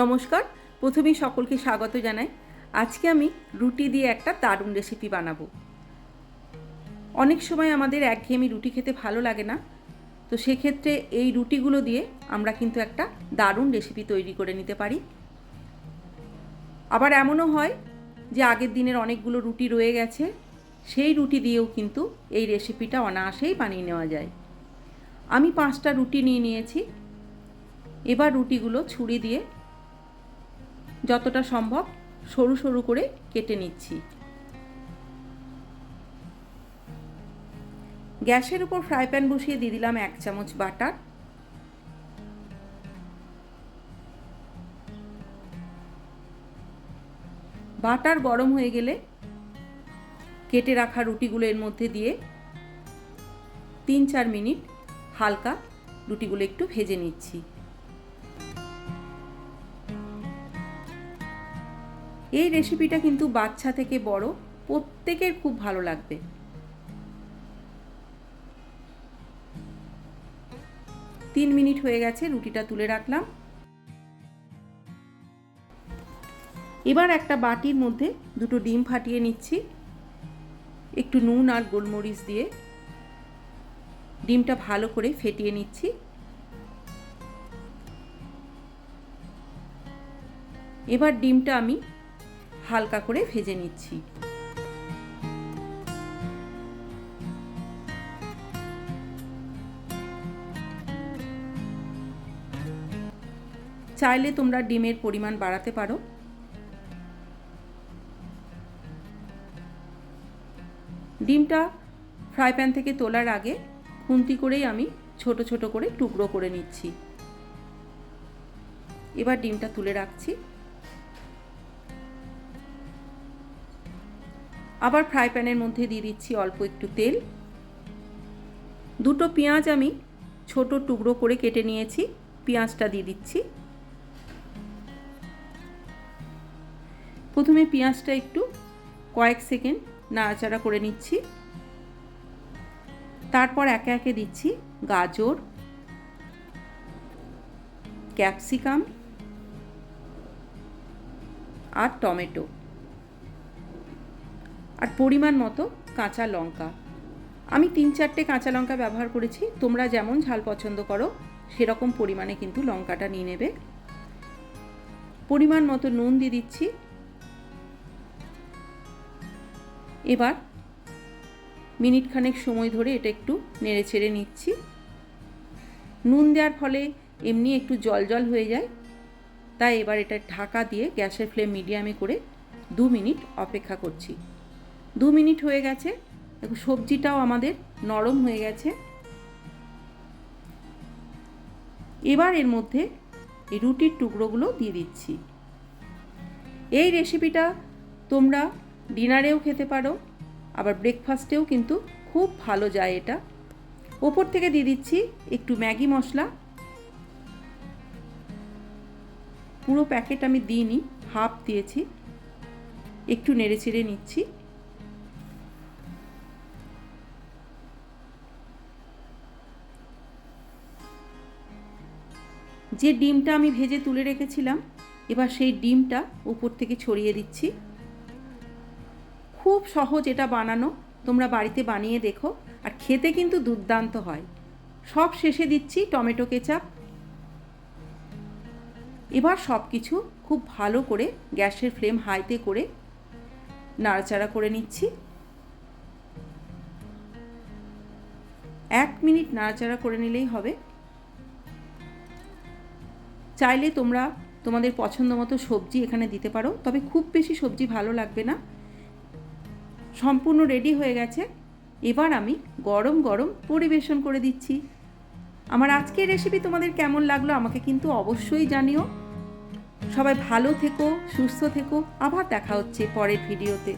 নমস্কার, প্রথমেই সকলকে স্বাগত জানাই। আজকে আমি রুটি দিয়ে একটা দারুণ রেসিপি বানাবো। অনেক সময় আমাদের একঘেয়েমি রুটি খেতে ভালো লাগে না, তো সেক্ষেত্রে এই রুটিগুলো দিয়ে আমরা কিন্তু একটা দারুণ রেসিপি তৈরি করে নিতে পারি। আবার এমনও হয় যে আগের দিনের অনেকগুলো রুটি রয়ে গেছে, সেই রুটি দিয়েও কিন্তু এই রেসিপিটা অনায়াসেই বানিয়ে নেওয়া যায়। আমি পাঁচটা রুটি নিয়ে নিয়েছি। এবার রুটিগুলো ছুরি দিয়ে যতটা সম্ভব সরু সরু করে কেটে নিচ্ছি। গ্যাসের উপর ফ্রাই প্যান বসিয়ে দিয়ে দিলাম এক চামচ বাটার। বাটার গরম হয়ে গেলে কেটে রাখা রুটিগুলো এর মধ্যে দিয়ে তিন চার মিনিট হালকা রুটিগুলো একটু ভেজে নিচ্ছি। এই রেসিপিটা কিন্তু বাচ্চা থেকে বড়, প্রত্যেকের খুব ভালো লাগবে। তিন মিনিট হয়ে গেছে, রুটিটা তুলে রাখলাম। এবার একটা বাটির মধ্যে দুটো ডিম ফাটিয়ে নিচ্ছি। একটু নুন আর গোলমরিচ দিয়ে ডিমটা ভালো করে ফেটিয়ে নিচ্ছি। এবার ডিমটা আমি হালকা করে ভেজে নিচ্ছি। চাইলে তোমরা ডিমের পরিমাণ বাড়াতে পারো। ডিমটা ফ্রাই প্যান থেকে তোলার আগে খুন্তি করেই আমি ছোট ছোট করে টুকরো করে নিচ্ছি। এবার ডিমটা তুলে রাখছি। আবার ফ্রাই প্যানের মধ্যে দিয়ে দিচ্ছি অল্প একটু তেল। দুটো পেঁয়াজ আমি ছোট টুকরো করে কেটে নিয়েছি, পেঁয়াজটা দিয়ে দিচ্ছি। প্রথমে পেঁয়াজটা একটু কয়েক সেকেন্ড নাড়াচাড়া করে নিচ্ছি। তারপর একে একে দিচ্ছি গাজর, ক্যাপসিকাম আর টমেটো। আর পরিমাণ মতো কাঁচা লঙ্কা। আমি তিন চারটে কাঁচা লঙ্কা ব্যবহার করেছি। তোমরা যেমন ঝাল পছন্দ করো, সেরকম পরিমাণে কিন্তু লঙ্কাটা নিয়ে নেবে। পরিমাণ মতো নুন দিয়ে দিচ্ছি। এবার মিনিট খানেক সময় ধরে এটা একটু নেড়ে ছেড়ে নিচ্ছি। নুন দেওয়ার ফলে এমনি একটু জল জল হয়ে যায়। তাই এবার এটা ঢাকা দিয়ে গ্যাসের ফ্লেম মিডিয়ামে করে দু মিনিট অপেক্ষা করছি। দু মিনিট হয়ে গেছে। দেখো, সবজিটাও আমাদের নরম হয়ে গেছে। এবার এর মধ্যে এই রুটির টুকরোগুলো দিয়ে দিচ্ছি। এই রেসিপিটা তোমরা ডিনারেও খেতে পারো, আবার ব্রেকফাস্টেও কিন্তু খুব ভালো যায় এটা। ওপর থেকে দিয়ে দিচ্ছি একটু ম্যাগি মশলা। পুরো প্যাকেট আমি দিইনি, হাফ দিয়েছি। একটু নেড়ে চেড়ে নিচ্ছি। যে ডিমটা আমি ভেজে তুলে রেখেছিলাম, এবার সেই ডিমটা উপর থেকে ছড়িয়ে দিচ্ছি। খুব সহজ এটা বানানো, তোমরা বাড়িতে বানিয়ে দেখো, আর খেতে কিন্তু দুর্দান্ত হয়। সব শেষে দিচ্ছি টমেটো কেচাপ। এবার সব কিছু খুব ভালো করে গ্যাসের ফ্লেম হাইতে করে নাড়াচাড়া করে নিচ্ছি। এক মিনিট নাড়াচাড়া করে নিলেই হবে। চাইলে তোমরা তোমাদের পছন্দ মতো সবজি এখানে দিতে পারো, তবে খুব বেশি সবজি ভালো লাগবে না। সম্পূর্ণ রেডি হয়ে গেছে। এবার আমি গরম গরম পরিবেশন করে দিচ্ছি। আমার আজকের রেসিপি তোমাদের কেমন লাগল আমাকে কিন্তু অবশ্যই জানিও। সবাই ভালো থেকো, সুস্থ থেকো। আবার দেখা হচ্ছে পরের ভিডিওতে